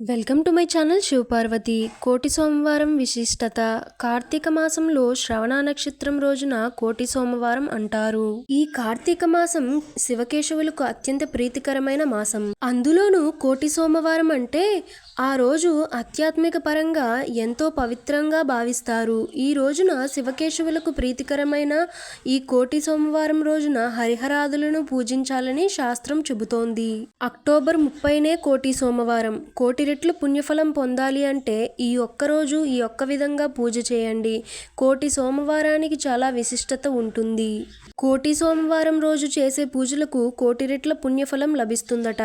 Welcome to my channel Shivaparvati. కోటి సోమవారం విశిష్టత. కార్తీక మాసంలో శ్రవణ నక్షత్రం రోజున కోటి సోమవారం అంటారు. ఈ కార్తీక మాసం శివకేశవులకు అత్యంత ప్రీతికరమైన మాసం. అందులోనూ కోటి సోమవారం అంటే ఆ రోజు ఆధ్యాత్మిక పరంగా ఎంతో పవిత్రంగా భావిస్తారు. ఈ రోజున శివకేశవులకు ప్రీతికరమైన ఈ కోటి సోమవారం రోజున హరిహరాదులను పూజించాలని శాస్త్రం చెబుతోంది. అక్టోబర్ ముప్పైనే కోటి సోమవారం. కోటి రెట్లు పుణ్యఫలం పొందాలి అంటే ఈ ఒక్క రోజు ఈ ఒక్క విధంగా పూజ చేయండి. కోటి సోమవారానికి చాలా విశిష్టత ఉంటుంది. కోటి సోమవారం రోజు చేసే పూజలకు కోటి రెట్ల పుణ్యఫలం లభిస్తుందట.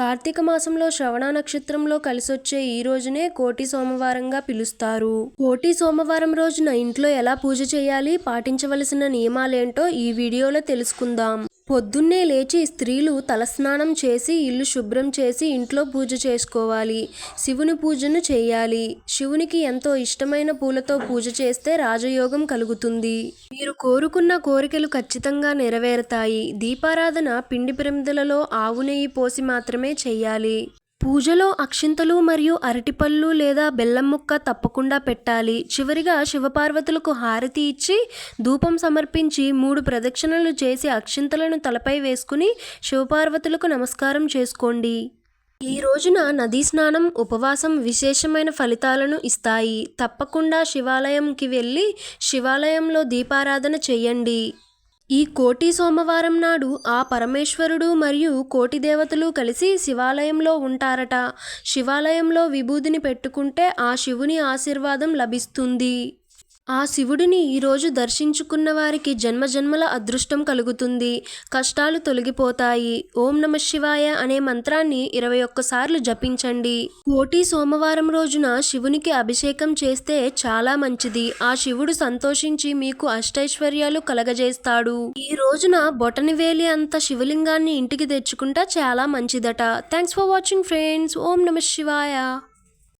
కార్తీక మాసంలో శ్రవణ నక్షత్రంలో కలిసొచ్చే ఈ రోజునే కోటి సోమవారంగా పిలుస్తారు. కోటి సోమవారం రోజున ఇంట్లో ఎలా పూజ చేయాలి పాటించవలసిన నియమాలేంటో ఈ వీడియోలో తెలుసుకుందాం. పొద్దున్నే లేచి స్త్రీలు తలస్నానం చేసి ఇల్లు శుభ్రం చేసి ఇంట్లో పూజ చేసుకోవాలి. శివుని పూజను చేయాలి. శివునికి ఎంతో ఇష్టమైన పూలతో పూజ చేస్తే రాజయోగం కలుగుతుంది. మీరు కోరుకున్న కోరికలు ఖచ్చితంగా నెరవేరుతాయి. దీపారాధన పిండి ప్రమిదలలో ఆవు నెయ్యి పోసి మాత్రమే చేయాలి. పూజలో అక్షింతలు మరియు అరటిపళ్ళు లేదా బెల్లం ముక్క తప్పకుండా పెట్టాలి. చివరిగా శివపార్వతులకు హారతి ఇచ్చి ధూపం సమర్పించి మూడు ప్రదక్షిణలు చేసి అక్షింతలను తలపై వేసుకుని శివపార్వతులకు నమస్కారం చేసుకోండి. ఈ రోజున నదీ స్నానం ఉపవాసం విశేషమైన ఫలితాలను ఇస్తాయి. తప్పకుండా శివాలయంకి వెళ్ళి శివాలయంలో దీపారాధన చెయ్యండి ఈ కోటి సోమవారం నాడు ఆ పరమేశ్వరుడు మరియు కోటి దేవతలు కలిసి శివాలయంలో ఉంటారట. శివాలయంలో విభూదిని పెట్టుకుంటే ఆ శివుని ఆశీర్వాదం లభిస్తుంది. ఆ శివుడిని ఈరోజు దర్శించుకున్న వారికి జన్మజన్మల అదృష్టం కలుగుతుంది. కష్టాలు తొలగిపోతాయి. ఓం నమ శివాయ అనే మంత్రాన్ని ఇరవై ఒక్కసార్లు జపించండి. కోటి సోమవారం రోజున శివునికి అభిషేకం చేస్తే చాలా మంచిది. ఆ శివుడు సంతోషించి మీకు అష్టైశ్వర్యాలు కలగజేస్తాడు. ఈ రోజున బొటనివేలి అంత శివలింగాన్ని ఇంటికి తెచ్చుకుంటా చాలా మంచిదట. థ్యాంక్స్ ఫర్ వాచింగ్ ఫ్రెండ్స్ ఓం నమ శివాయ.